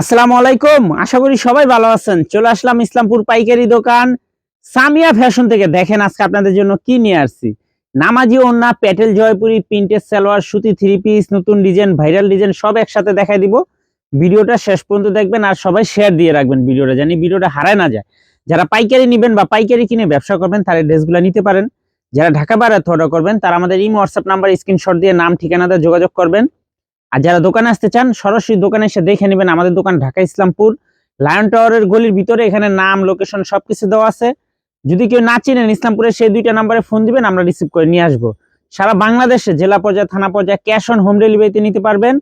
আসসালামু আলাইকুম। আশা করি সবাই ভালো আছেন। চলে আসলাম ইসলামপুর পাইকারি দোকান। সামিয়া ফ্যাশন থেকে দেখেন আজকে আপনাদের জন্য কি নিয়ে আসছি। নামাজি ওন্না, প্যাটেল জয়পুরি প্রিন্টের সালোয়ার, সুতি থ্রি পিস নতুন ডিজাইন, ভাইরাল ডিজাইন, সব একসাথে দেখাই দিব। ভিডিওটা শেষ পর্যন্ত দেখবেন আর সবাই শেয়ার দিয়ে রাখবেন ভিডিওটা জানি ভিডিওটা হারায় না যায়। যারা পাইকারি নেবেন বা পাইকারি কিনে ব্যবসা করবেন, তারা ড্রেসগুলো নিতে পারেন। যারা ঢাকা বাইরে অর্ডার করবেন, তারা আমাদের ইমো হোয়াটসঅ্যাপ নাম্বার স্ক্রিনশট দিয়ে নাম, ঠিকানাতে যোগাযোগ করবেন। আর যারা দোকানে আসতে চান, সরাসরি দোকানে এসে দেখে নেবেন আমাদের দোকান ঢাকা ইসলামপুর। লায়ন টাওয়ারের গলির ভিতরে এখানে নাম, লোকেশন সবকিছু দেওয়া আছে। যদি কেউ না চিনেন ইসলামপুরের সেই দুইটা নাম্বারে ফোন দিবেন, আমরা রিসিভ করে নিয়ে আসব। সারা বাংলাদেশে জেলা পর্যায়ে, থানা পর্যায়ে ক্যাশ অন হোম ডেলিভারিতে নিতে পারবেন।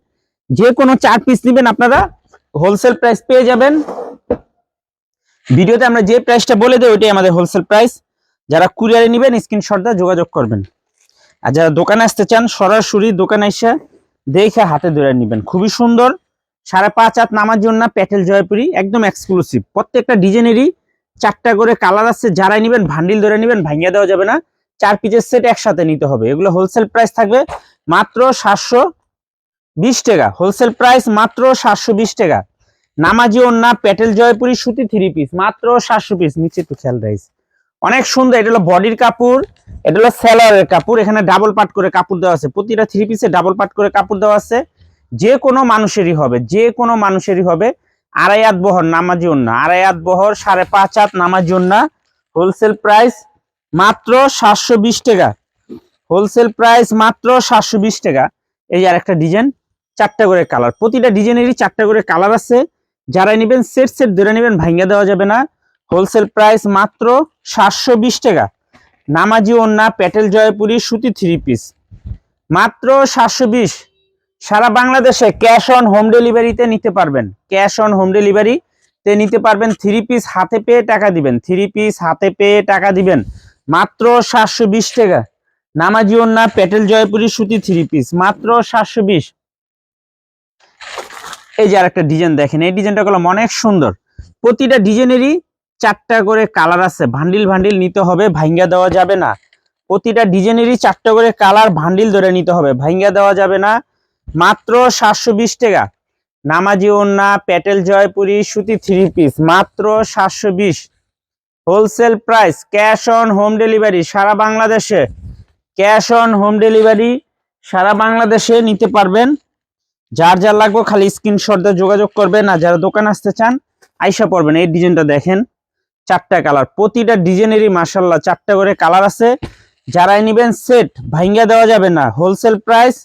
যে কোনো চার পিস নেবেন আপনারা, হোলসেল প্রাইস পেয়ে যাবেন। ভিডিওতে আমরা যে প্রাইসটা বলে দেই, ওইটাই আমাদের হোলসেল প্রাইস। যারা কুরিয়ারে নেবেন, স্ক্রিনশট দিয়ে যোগাযোগ করবেন। আর যারা দোকানে আসতে চান, সরাসরি দোকানে এসে দেখে হাতে ধরে নেবেন। খুবই সুন্দর। সাড়ে পাঁচ হাত নামার জন্য প্যাটেল জয়পুরি, একদম এক্সক্লুসিভ প্রত্যেকটা ডিজাইনেরই চারটা করে কালার আছে। যারাই নেবেন ভান্ডিল ধরে নেবেন, ভাঙিয়ে দেওয়া যাবে না। চার পিসের সেট একসাথে নিতে হবে। এগুলো হোলসেল প্রাইস থাকবে মাত্র সাতশো বিশ টাকা। হোলসেল প্রাইস মাত্র সাতশো বিশ টাকা। নামাজি ওন্না প্যাটেল জয়পুরি, সুতি থ্রি পিস মাত্র সাতশো পিস নিচে একটু খেয়াল রাইস। অনেক সুন্দর। এটা হলো বডির কাপড়। এটা হলো স্যালোয়ারের কাপড়, এখানে ডাবল পাট করে কাপড় দেওয়া আছে। প্রতিটা থ্রি পিসে ডাবল পাট করে কাপড় দেওয়া আছে। যে কোনো মানুষেরই হবে, যে কোনো মানুষেরই হবে। আড়াই হাত বহর, নামাজি ওন্না আড়াই হাত বহর, সাড়ে পাঁচ হাত নামাজি ওন্না হোলসেল প্রাইস মাত্র সাতশো বিশ টাকা। হোলসেল প্রাইস মাত্র সাতশো বিশ টাকা। এই আর একটা ডিজাইন চারটা করে কালার প্রতিটা ডিজাইনেরই চারটা করে কালার আছে। যারা নেবেন সেট সেট ধরে নেবেন, ভাঙ্গা দেওয়া যাবে না। হোলসেল প্রাইস মাত্র সাতশো বিশ টাকা। নামাজি ওন্না প্যাটেল জয়পুরি, সুতি থ্রি পিস মাত্র সাতশো বিশ। সারা বাংলাদেশে ক্যাশ অন হোম ডেলিভারিতে নিতে পারবেন। ক্যাশ অন হোম ডেলিভারি তে নিতে পারবেন থ্রি পিস হাতে পেয়ে টাকা দিবেন। থ্রি পিস হাতে পেয়ে টাকা দিবেন। মাত্র সাতশো বিশ টাকা। নামাজি ওন্না প্যাটেল জয়পুরি, সুতি থ্রি পিস মাত্র সাতশো বিশ। এই যে আরেকটা ডিজাইন দেখেন। এই ডিজাইনটা করলাম অনেক সুন্দর। প্রতিটা ডিজাইনেরই চারটা করে কালার আছে। ভান্ডিল ভান্ডিল নিতে হবে, ভাঙ্গা দেওয়া যাবে না। প্রতিটা ডিজাইনেরই চারটা করে কালার ভান্ডিল ধরে নিতে হবে, ভাঙ্গা দেওয়া যাবে না। মাত্র সাতশো বিশ টাকা। নামাজি ওন্না প্যাটেল জয়পুরি, সুতি থ্রি পিস মাত্র সাতশো বিশ। Wholesale price cash on home delivery সারা বাংলাদেশে ক্যাশ অন হোম ডেলিভারি সারা বাংলাদেশে নিতে পারবেন। যার যার লাগবে খালি স্ক্রিনশট দিয়ে যোগাযোগ করবেন, আর যারা দোকান আসতে চান, আইসা পড়বেন। এই ডিজাইনটা দেখেন। চারটা কালার। প্রতিটা ডিজাইনেরই মাসাল্লাহ চারটা করে কালার আছে। যারাই নিবেন সেট ভাঙ্গা দেওয়া যাবে না। হোলসেল প্রাইস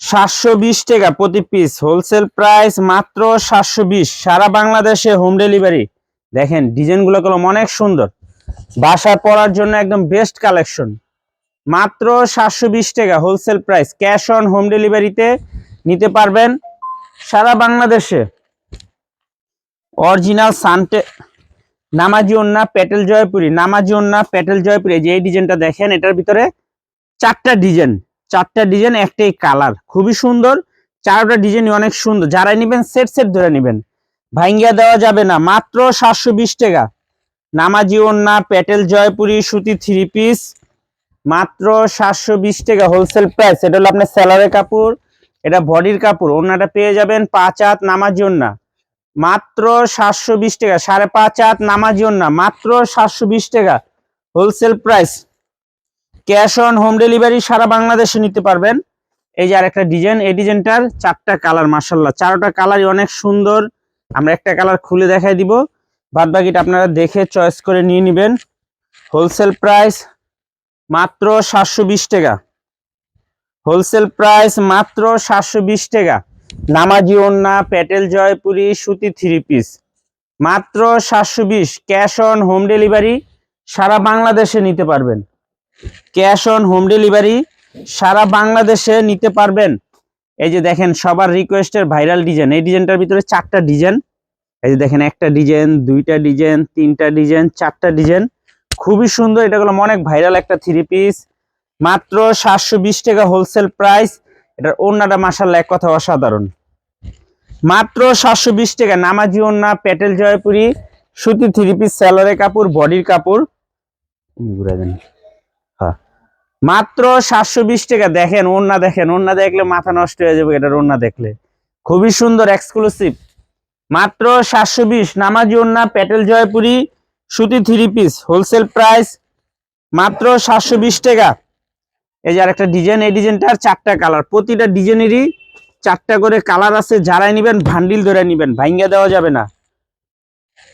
সাতশো বিশ টাকা প্রতি পিস। হোলসেল প্রাইস মাত্র সাতশো বিশ। সারা বাংলাদেশে হোম ডেলিভারি। দেখেন, ডিজাইনগুলো কলম অনেক সুন্দর। বাসায় পরার জন্য একদম বেস্ট কালেকশন। মাত্র সাতশো বিশ টাকা wholesale price. Cash on home ডেলিভারিতে নিতে পারবেন। সারা বাংলাদেশে। অরিজিনাল সানটে নামাজি ওন্না প্যাটেল জয়পুরি, নামাজি ওন্না প্যাটেল জয়পুরি যে ডিজাইনটা দেখেন, এটার ভিতরে চারটা ডিজাইন চারটা ডিজাইন একটাই কালার খুবই সুন্দর, চারটা ডিজাইন অনেক সুন্দর, যারাই নেবেন সেট সেট ধরে নেবেন। ভাঙ্গিয়া দেওয়া যাবে না, মাত্র সাতশো বিশ টাকা। নামাজি ওন্না প্যাটেল জয়পুরি, সুতি থ্রি পিস মাত্র সাতশো বিশ টাকা হোলসেল প্রাইস এটা হলো আপনার স্যালারের কাপড়, এটা বডির কাপড় ওনাটা পেয়ে যাবেন পাঁচ হাত নামাজি ওন্না। মাত্র সাতশো বিশ টাকা, সাড়ে পাঁচ হাত নামাজি ওন্না মাত্র সাতশো বিশ টাকা। Wholesale price cash on home delivery সারা বাংলাদেশে নিতে পারবেন। এই যে আরেকটা ডিজাইন এই ডিজাইনটার চারটা কালার মার্শাল্লাহ চারটা কালারই অনেক সুন্দর। আমরা একটা কালার খুলে দেখাই দিব। বাদ বাকিটা আপনারা দেখে চয়েস করে নিয়ে নেবেন। হোলসেল প্রাইস মাত্র সাতশো বিশ টাকা। হোলসেল প্রাইস মাত্র সাতশো বিশ টাকা। নামাজি ওন্না প্যাটেল জয়পুরি, সুতি থ্রি পিস মাত্র সাতশো বিশ ক্যাশ অন হোম ডেলিভারি সারা বাংলাদেশে নিতে পারবেন। ক্যাশ অন হোম ডেলিভারি সারা বাংলাদেশে নিতে পারবেন। এই যে দেখেন, সবার রিকোয়েস্টের ভাইরাল ডিজাইন এই ডিজাইনটার ভিতরে চারটা ডিজাইন এই যে দেখেন, একটা ডিজাইন দুইটা ডিজাইন তিনটা ডিজাইন চারটা ডিজাইন খুবই সুন্দর, এটা হলো অনেক ভাইরাল একটা থ্রি পিস মাত্র সাতশো বিশ টাকা হোলসেল প্রাইস এটার ওড়নাটা মাসাল্লাহ এক কথা অসাধারণ। মাত্র সাতশো বিশ টাকা, নামাজি ওড়না, প্যাটেল জয়পুরি, সুতি থ্রি পিস স্যালোরে কাপড়, বডির কাপড়। ঘুরে হ্যাঁ মাত্র সাতশো বিশ টাকা, দেখেন ওড়না দেখেন ওড়না দেখলে মাথা নষ্ট হয়ে যাবে এটার ওড়না দেখলে। খুবই সুন্দর এক্সক্লুসিভ মাত্র সাতশো বিশ, নামাজি ওন্না প্যাটেল জয়পুরি, সুতি থ্রি পিস হোলসেল প্রাইস মাত্র সাতশো বিশ টাকা। এই যে আরেকটা ডিজাইন, এই ডিজাইনটার চারটা কালার। প্রতিটা ডিজাইনেরই চারটা করে কালার আছে, যারাই নিবেন ভান্ডিল ধরে নিবেন ভাঙ্গা দেওয়া যাবে না।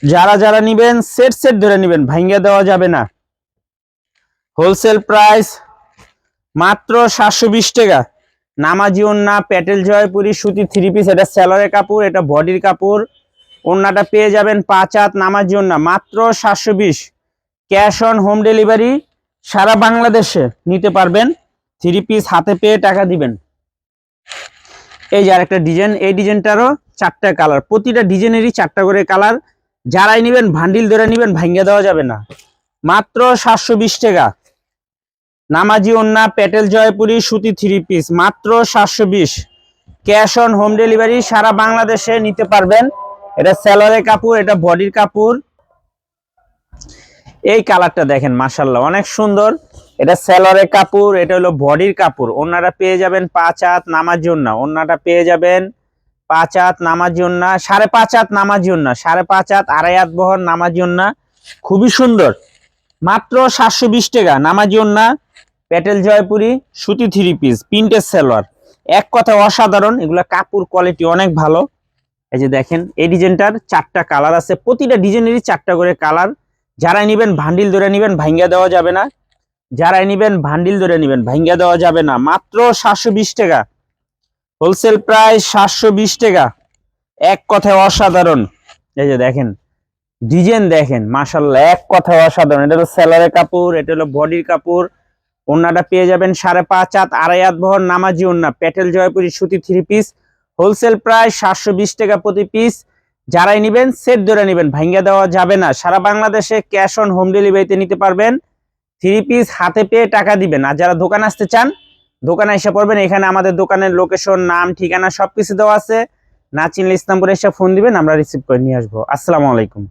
যারা যারা নিবেন সেট সেট ধরে নিবেন ভাঙ্গা দেওয়া যাবে না। হোলসেল প্রাইস মাত্র সাতশো বিশ টাকা। নামাজি ওন্না, প্যাটেল জয়পুরি, সুতি থ্রি পিস, এটা স্যালোয়ারের কাপড়, এটা বডির কাপড়। ওন্নাটা পেয়ে যাবেন পাঁচ হাত নামাজি ওন্না, মাত্র সাতশো বিশ। ক্যাশ অন হোম ডেলিভারি সারা বাংলাদেশে নিতে পারবেন থ্রি পিস হাতে পেয়ে টাকা দিবেন। এই যে আরেকটা ডিজাইন এই ডিজাইনটারও চারটা কালার প্রতিটা ডিজাইনেরই চারটা করে কালার যারাই নেবেন ভান্ডিল ধরে নেবেন ভাঙ্গা দেওয়া যাবে না। মাত্র সাতশো বিশ টাকা। নামাজি ওন্না প্যাটেল জয়পুরি, সুতি থ্রি পিস মাত্র সাতশো বিশ। ক্যাশ অন হোম ডেলিভারি সারা বাংলাদেশে নিতে পারবেন। এটা স্যালোয়ারের কাপড়, এটা বডির কাপড়। এই কালারটা দেখেন মাসাল্লাহ অনেক সুন্দর। এটা স্যালোয়ারের কাপড়, এটা হলো বডির কাপড়। ওনারা পেয়ে যাবেন পাঁচ হাত নামাজি ওন্না ওনাটা পেয়ে যাবেন পাঁচ হাত নামাজি ওন্না সাড়ে পাঁচ হাত নামাজি ওন্না সাড়ে পাঁচ হাত আড়াই হাত বহর নামাজি ওন্না খুবই সুন্দর। মাত্র সাতশো বিশ টাকা, নামাজি ওন্না প্যাটেল জয়পুরি, সুতি থ্রি পিস, প্রিন্টের সালোয়ার এক কথায় অসাধারণ, এগুলা কাপড় কোয়ালিটি অনেক ভালো। এই যে দেখেন, এই ডিজাইনটার চারটা কালার আছে। প্রতিটা ডিজাইনেরই চারটা করে কালার। যারাই নিবেন ভান্ডিল ধরে নিবেন ভাঙ্গা দেওয়া যাবে না। যারাই নিবেন, ভান্ডিল ধরে নিবেন ভাঙ্গা দেওয়া যাবে না। মাত্র সাতশো বিশ টাকা। হোলসেল প্রায় সাতশো বিশ টাকা। এক কথায় অসাধারণ। এই যে দেখেন, ডিজাইন দেখেন মাসাল্লাহ এক কথায় অসাধারণ। এটা হলো স্যালারের কাপড়, এটা হলো বডির কাপড়। ওন্নাটা পেয়ে যাবেন সাড়ে পাঁচ হাত, আড়াই হাত বহর নামাজি ওন্না। প্যাটেল জয়পুরি সুতি থ্রি পিস। হোলসেল প্রায় সাতশো বিশ টাকা প্রতি পিস। যারাই নেবেন, সেট ধরে নেবেন ভাঙ্গা দেওয়া যাবে না। সারা বাংলাদেশে ক্যাশ অন হোম ডেলিভারিতে নিতে পারবেন। থ্রি পিস হাতে পেয়ে টাকা দিবেন। আর যারা দোকানে আসতে চান, দোকানে এসে পড়বেন। এখানে আমাদের দোকানের লোকেশন, নাম, ঠিকানা সবকিছু দেওয়া আছে। না চিনলে ইসলামপুরে এসে ফোন দিবেন, আমরা রিসিভ করে নিয়ে আসব। আসসালামু আলাইকুম।